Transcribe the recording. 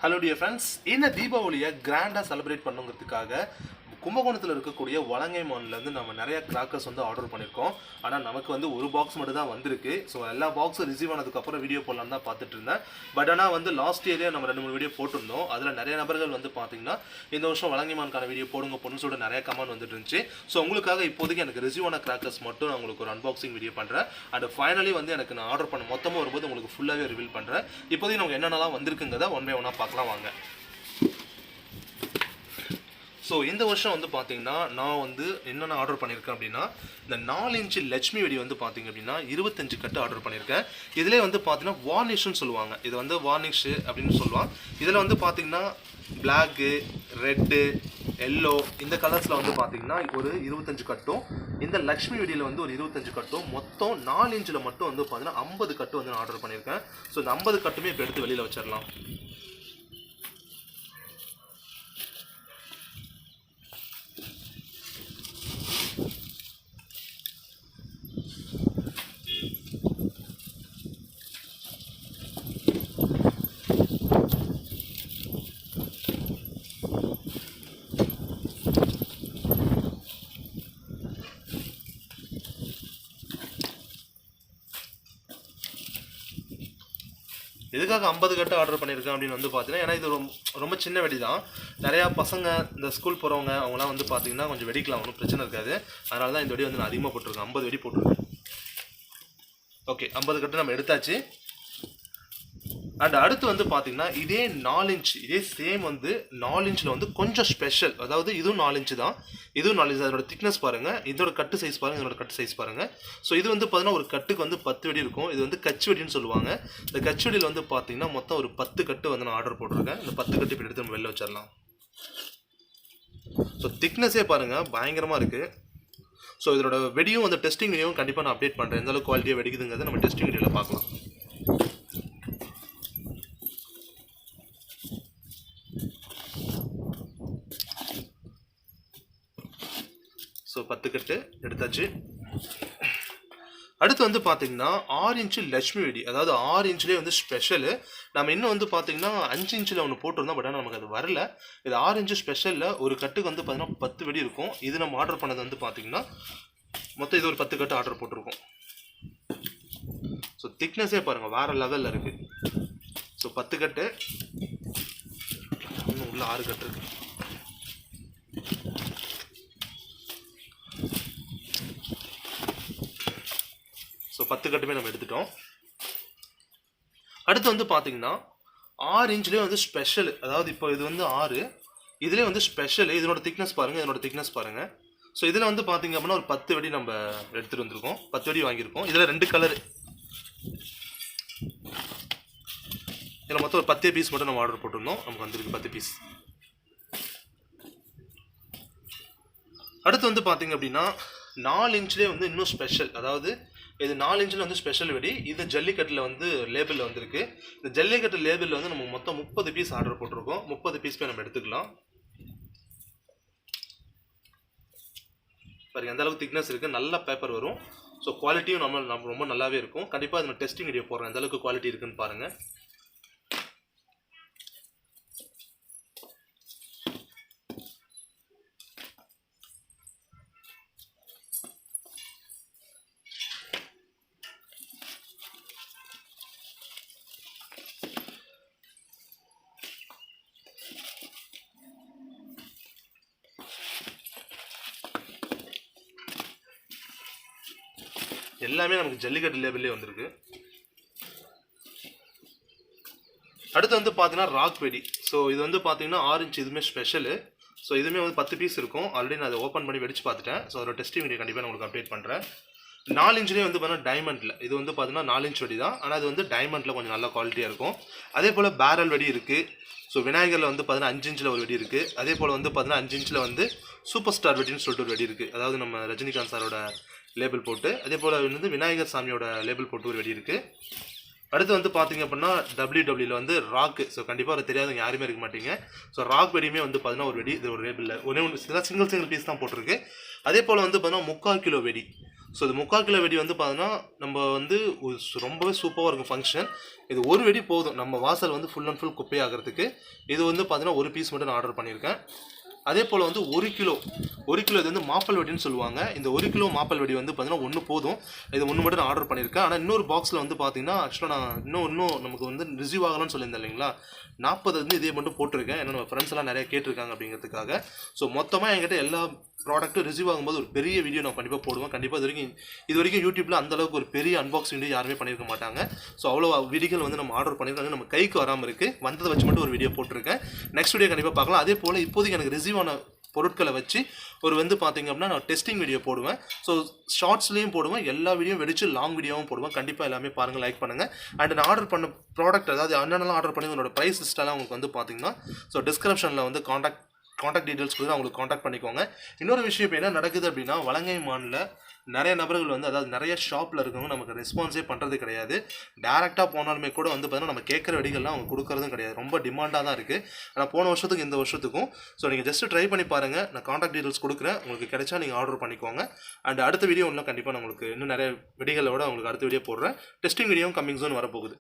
Hello dear friends இந்த தீபாவளியை கிராண்டாக செலிப்ரேட் பண்ணுங்கிறதுக்காக கும்பகோணத்தில் இருக்கக்கூடிய வலங்கை மான்லேருந்து நம்ம நிறைய கிராக்கர்ஸ் வந்து ஆர்டர் பண்ணியிருக்கோம் ஆனால் நமக்கு வந்து ஒரு பாக்ஸ் மட்டும் தான் வந்திருக்கு. ஸோ எல்லா பாக்ஸும் ரிசீவ் ஆனதுக்கப்புறம் வீடியோ போடலாம் தான் பார்த்துட்டு இருந்தேன். பட் ஆனால் வந்து லாஸ்ட் இயரே நம்ம ரெண்டு மூணு வீடியோ போட்டிருந்தோம். அதில் நிறைய நபர்கள் வந்து பார்த்தீங்கன்னா இந்த வருஷம் வலங்கை மான்கான வீடியோ போடுங்க பொண்ணு சொல்லிட்டு நிறைய கமெண்ட் வந்துட்டு இருந்துச்சு. ஸோ உங்களுக்காக இப்போதைக்கு எனக்கு ரிசீவ் ஆன கிராக்கர்ஸ் மட்டும் நான் உங்களுக்கு ஒரு அன்பாக்சிங் வீடியோ பண்ணுறேன் அண்ட் ஃபைனலி வந்து எனக்கு நான் ஆர்டர் பண்ண மொத்தமாக வரும்போது உங்களுக்கு ஃபுல்லாகவே ரிவீல் பண்ணுறேன் இப்போதைக்கு நமக்கு என்னென்னலாம் வந்திருக்குங்கிறத ஒன் பை ஒன்னாக பார்க்கலாம் வாங்க. ஸோ இந்த வருஷம் வந்து பார்த்தீங்கன்னா நான் வந்து என்னென்ன ஆர்டர் பண்ணியிருக்கேன் அப்படின்னா இந்த நாலு இன்ச்சு லட்சுமி வெடி வந்து பார்த்தீங்க அப்படின்னா இருபத்தஞ்சு கட்டு ஆர்டர் பண்ணியிருக்கேன் இதிலே வந்து பார்த்தீங்கன்னா வார்னிஷ்னு சொல்லுவாங்க. இது வந்து வார்னிஷ் அப்படின்னு சொல்லுவாங்க. இதில் வந்து பார்த்தீங்கன்னா பிளாக்கு ரெட்டு எல்லோ இந்த கலர்ஸில் வந்து பார்த்தீங்கன்னா ஒரு இருபத்தஞ்சு கட்டும். இந்த லக்ஷ்மி வெடியில் வந்து ஒரு இருபத்தஞ்சு கட்டும். மொத்தம் நாலு இன்ச்சில் மட்டும் வந்து பார்த்தீங்கன்னா ஐம்பது கட்டு வந்து நான் ஆர்டர் பண்ணியிருக்கேன் ஸோ இந்த ஐம்பது கட்டுமே இப்போ எடுத்து வெளியில் வச்சிடலாம். எதுக்காக ஐம்பது கட்டு ஆர்டர் பண்ணியிருக்கேன் அப்படின்னு வந்து பார்த்தீங்கன்னா ஏன்னா இது ரொம்ப ரொம்ப சின்ன வெடி தான் நிறையா பசங்க இந்த ஸ்கூல் போகிறவங்க அவங்களாம் வந்து பார்த்தீங்கன்னா கொஞ்சம் வெடிக்கலாம் ஒன்றும் பிரச்சனை இருக்காது. அதனால தான் இந்த வெடி வந்து நான் அதிகமாக போட்டிருக்கேன். ஐம்பது வெடி போட்டிருக்கேன். ஓகே ஐம்பது கட்டு நம்ம எடுத்தாச்சு. அண்ட் அடுத்து வந்து பார்த்தீங்கன்னா இதே நாலு இன்ச் இதே சேம் வந்து நாலு இன்ச்சில் வந்து கொஞ்சம் ஸ்பெஷல் அதாவது இதுவும் நாலு இன்ச்சு தான். இதுவும் நாலு இன்ச் அதோட திக்னஸ் பாருங்கள் இதோட கட்டு சைஸ் பாருங்கள் இதோட கட்டு சைஸ் பாருங்கள் ஸோ இது வந்து பார்த்தீங்கன்னா ஒரு கட்டுக்கு வந்து பத்து வெடி இருக்கும். இது வந்து கச்சு வெடின்னு சொல்லுவாங்க. இந்த கச்சு வெடியில் வந்து பார்த்தீங்கன்னா மொத்தம் ஒரு பத்து கட்டு வந்து நான் ஆர்டர் போட்டிருக்கேன். இந்த பத்து கட்டு இப்படி எடுத்து நம்ம வெளில வச்சிடலாம். ஸோ திக்னஸே பாருங்கள் பயங்கரமாக இருக்குது ஸோ இதோட வெடியும் அந்த டெஸ்டிங் வீடியோவும் கண்டிப்பாக நான் அப்டேட் பண்ணுறேன் எந்த அளவுக்கு குவாலிட்டியாக வெடிக்குதுங்கிறத நம்ம டெஸ்டிங் வீடியோவில் பார்க்கலாம். ஸோ பத்து கட்டு எடுத்தாச்சு. அடுத்து வந்து பார்த்தீங்கன்னா ஆறு இன்ச்சு லட்சுமி வெடி அதாவது ஆறு இன்ச்சிலே வந்து ஸ்பெஷலு நம்ம இன்னும் வந்து பார்த்தீங்கன்னா அஞ்சு இன்ச்சில் ஒன்று போட்டிருந்தோம் பட் ஆனால் நமக்கு அது வரல. இது ஆறு இன்ச்சு ஸ்பெஷலில் ஒரு கட்டுக்கு வந்து பார்த்தீங்கன்னா பத்து வெடி இருக்கும். இது நம்ம ஆர்டர் பண்ணது வந்து பார்த்தீங்கன்னா மொத்தம் இது ஒரு பத்து கட்டு ஆர்டர் போட்டிருக்கோம். ஸோ திக்னஸே பாருங்கள் வேறு லெவலில் இருக்குது ஸோ பத்து கட்டு இன்னும் உள்ள ஆறு கட்டு இருக்குது ஸோ பத்து கட்டுமே நம்ம எடுத்துட்டோம். அடுத்து வந்து பார்த்தீங்கன்னா ஆறு இன்ச்லேயே வந்து ஸ்பெஷல் அதாவது இப்போ இது வந்து ஆறு இதுலேயே வந்து ஸ்பெஷல் இதனோட திக்னஸ் பாருங்கள் இதனோட திக்னஸ் பாருங்கள் ஸோ இதில் வந்து பார்த்தீங்க அப்படின்னா ஒரு பத்து வெடி நம்ம எடுத்துகிட்டு வந்திருக்கோம். பத்து வெடி வாங்கியிருக்கோம். இதில் ரெண்டு கலர் இதில் மொத்தம் ஒரு பத்தே பீஸ் மட்டும் நம்ம ஆர்டர் போட்டிருந்தோம். நமக்கு வந்திருக்கு பத்து பீஸ் அடுத்து வந்து பார்த்தீங்க அப்படின்னா நாலு இன்ச்லேயே வந்து இன்னும் ஸ்பெஷல் அதாவது இது நாலு இன்ச்சில் வந்து ஸ்பெஷல் வெடி. இது ஜல்லிக்கட்டில் வந்து லேபிளில் வந்திருக்கு. இந்த ஜல்லிக்கட்டு லேபிளில் வந்து நம்ம மொத்தம் முப்பது பீஸ் ஆர்டர் போட்டிருக்கோம். முப்பது பீஸ் போய் நம்ம எடுத்துக்கலாம். பாருங்க எந்த அளவுக்கு திக்னஸ் இருக்குது நல்ல பேப்பர் வரும். ஸோ குவாலிட்டியும் நம்ம நம்ம ரொம்ப நல்லாவே இருக்கும். கண்டிப்பாக நம்ம டெஸ்டிங் வீடியோ போடுறேன். எந்த அளவுக்கு குவாலிட்டி இருக்குன்னு பாருங்கள் எல்லாமே நமக்கு ஜல்லிக்கட்டு லேபிளே வந்திருக்கு. அடுத்து வந்து பார்த்தீங்கன்னா ராக் வெடி ஸோ இது வந்து பார்த்தீங்கன்னா ஆரஞ்சு இதுவுமே ஸ்பெஷலு ஸோ இதுவுமே வந்து பத்து பீஸ் இருக்கும். ஆல்ரெடி நான் அதை ஓப்பன் பண்ணி வெடிச்சு பார்த்துட்டேன். ஸோ அதோட டெஸ்டிங் வீடியோ கண்டிப்பாக நான் உங்களுக்கு அப்டேட் பண்ணுறேன் நாலு இன்ச்லேயே வந்து பார்த்தீங்கன்னா டைமண்டில் இது வந்து பார்த்தீங்கன்னா நாலு இன்ச் வெடி தான். ஆனால் அது வந்து டைமண்டில் கொஞ்சம் நல்ல குவாலிட்டியாக இருக்கும். அதே போல் பேரல் வெடி இருக்குது ஸோ விநாயகரில் வந்து பார்த்தீங்கன்னா அஞ்சு இன்ச்சில் ஒரு வெடி இருக்குது அதே போல் வந்து பார்த்தீங்கன்னா அஞ்சு இன்ச்சில் வந்து சூப்பர் ஸ்டார் வெடின்னு சொல்லிட்டு ஒரு வெடி இருக்குது அதாவது நம்ம ரஜினிகாந்த் சாரோட லேபிள் போட்டு. அதே போல் வந்து விநாயகர் சாமியோட லேபிள் போட்டு ஒரு வெடி இருக்குது அடுத்து வந்து பார்த்தீங்க அப்படின்னா டபிள்யூ டபிள்யூவில் வந்து ராக்கு ஸோ கண்டிப்பாக ஒரு தெரியாதவங்க யாருமே இருக்க மாட்டீங்க. ஸோ ராக் வெடியுமே வந்து பார்த்தீங்கன்னா ஒரு வெடி இது ஒரு லேபிளில் ஒன்றே ஒன்று சிங்கிள் சிங்கிள் பீஸ் தான் போட்டிருக்கு. அதே போல் வந்து பார்த்தீங்கன்னா முக்கால் கிலோ வெடி. ஸோ இது முக்கால் கிலோ வெடி வந்து பார்த்தோன்னா நம்ம வந்து ரொம்பவே சூப்பராக இருக்கும் ஃபங்க்ஷன் இது ஒரு வெடி போதும். நம்ம வாசல் வந்து ஃபுல் அண்ட் ஃபுல் குப்பையாகிறதுக்கு. இது வந்து பார்த்தீங்கன்னா ஒரு பீஸ் மட்டும் நான் ஆர்டர் பண்ணியிருக்கேன் அதே போல் வந்து ஒரு கிலோ ஒரு கிலோ இது வந்து மாப்பல் வெடின்னு சொல்லுவாங்க. இந்த ஒரு கிலோ மாப்பல் வெடி வந்து பார்த்தீங்கன்னா ஒன்று போதும். இது ஒன்று மட்டும் நான் ஆர்டர் பண்ணியிருக்கேன். ஆனால் இன்னொரு பாக்ஸில் வந்து பார்த்தீங்கன்னா ஆக்சுவலாக நான் இன்னும் இன்னும் நமக்கு வந்து ரிசீவ் ஆகலாம்னு சொல்லியிருந்தேன் இல்லைங்களா? நாற்பது வந்து இதே மட்டும் போட்டிருக்கேன். ஏன்னா நம்ம ஃப்ரெண்ட்ஸ் எல்லாம் நிறைய கேட்டிருக்காங்க அப்படிங்கிறதுக்காக. ஸோ மொத்தமாக என்கிட்ட எல்லா ப்ராடக்ட்டும் ரிசீவ் ஆகும்போது ஒரு பெரிய வீடியோ நான் கண்டிப்பாக போடுவேன். கண்டிப்பாக இது வரைக்கும் இது வரைக்கும் யூடியூப்பில் அந்த அளவுக்கு ஒரு பெரிய அன்பாக்ஸ் வீடியோ யாருமே பண்ணியிருக்க மாட்டாங்க. ஸோ அவ்வளோ வீடியோகள் வந்து நம்ம ஆர்டர் பண்ணியிருக்காங்க நம்ம கைக்கு வராமல் இருக்குது வந்ததை வச்சு மட்டும் ஒரு வீடியோ போட்டிருக்கேன். நெக்ஸ்ட் வீடியோ கண்டிப்பாக பார்க்கலாம். அதே போல் இப்போதைக்கு எனக்கு ரிசீவ் ஆன பொருட்களை வச்சு ஒரு வந்து பார்த்தீங்க அப்படின்னா நான் டெஸ்டிங் வீடியோ போடுவேன். ஸோ ஷார்ட்ஸ்லேயும் போடுவேன் எல்லா வீடியோ வெடிச்சு லாங் வீடியோவும் போடுவேன். கண்டிப்பாக எல்லாமே பாருங்கள் லைக் பண்ணுங்கள் அண்ட் நான் ஆர்டர் பண்ண ப்ராடக்ட் அதாவது என்னென்னலாம் ஆர்டர் பண்ணி உங்களோட ப்ரைஸ் லிஸ்ட்டெல்லாம் உங்களுக்கு வந்து பார்த்தீங்கன்னா ஸோ டிஸ்கிரிப்ஷனில் வந்து காண்டாக்ட் காண்டாக்ட் டீடைல்ஸ் கொடுத்து அவங்களுக்கு காண்டாக்ட் பண்ணிக்கோங்க. இன்னொரு விஷயம் இப்போ என்ன நடக்குது அப்படின்னா வலங்கை மானில் நிறைய நபர்கள் வந்து அதாவது நிறைய ஷாப்பில் இருக்கவங்க நமக்கு ரெஸ்பான்ஸே பண்ணுறது கிடையாது. டேரெக்டாக போனாலுமே கூட வந்து பார்த்தீங்கன்னா நம்ம கேட்குற வெடிகள்லாம் அவங்க கொடுக்கறதும் கிடையாது. ரொம்ப டிமாண்டாக தான் இருக்குது ஆனால் போன வருஷத்துக்கு இந்த வருஷத்துக்கும் ஸோ நீங்கள் ஜஸ்ட் ட்ரை பண்ணி பாருங்கள் நான் காண்டாக்ட் டீடைல்ஸ் கொடுக்குறேன். உங்களுக்கு கிடைச்சா நீங்கள் ஆர்டர் பண்ணிக்கோங்க. அண்ட் அடுத்த வீடியோ இன்னும் கண்டிப்பாக நான் உங்களுக்கு இன்னும் நிறைய வெடிகளோட உங்களுக்கு அடுத்த வீடியோ போடுறேன். டெஸ்டிங் வீடியோவும் கம்மிங் சோன் வரப்போகுது.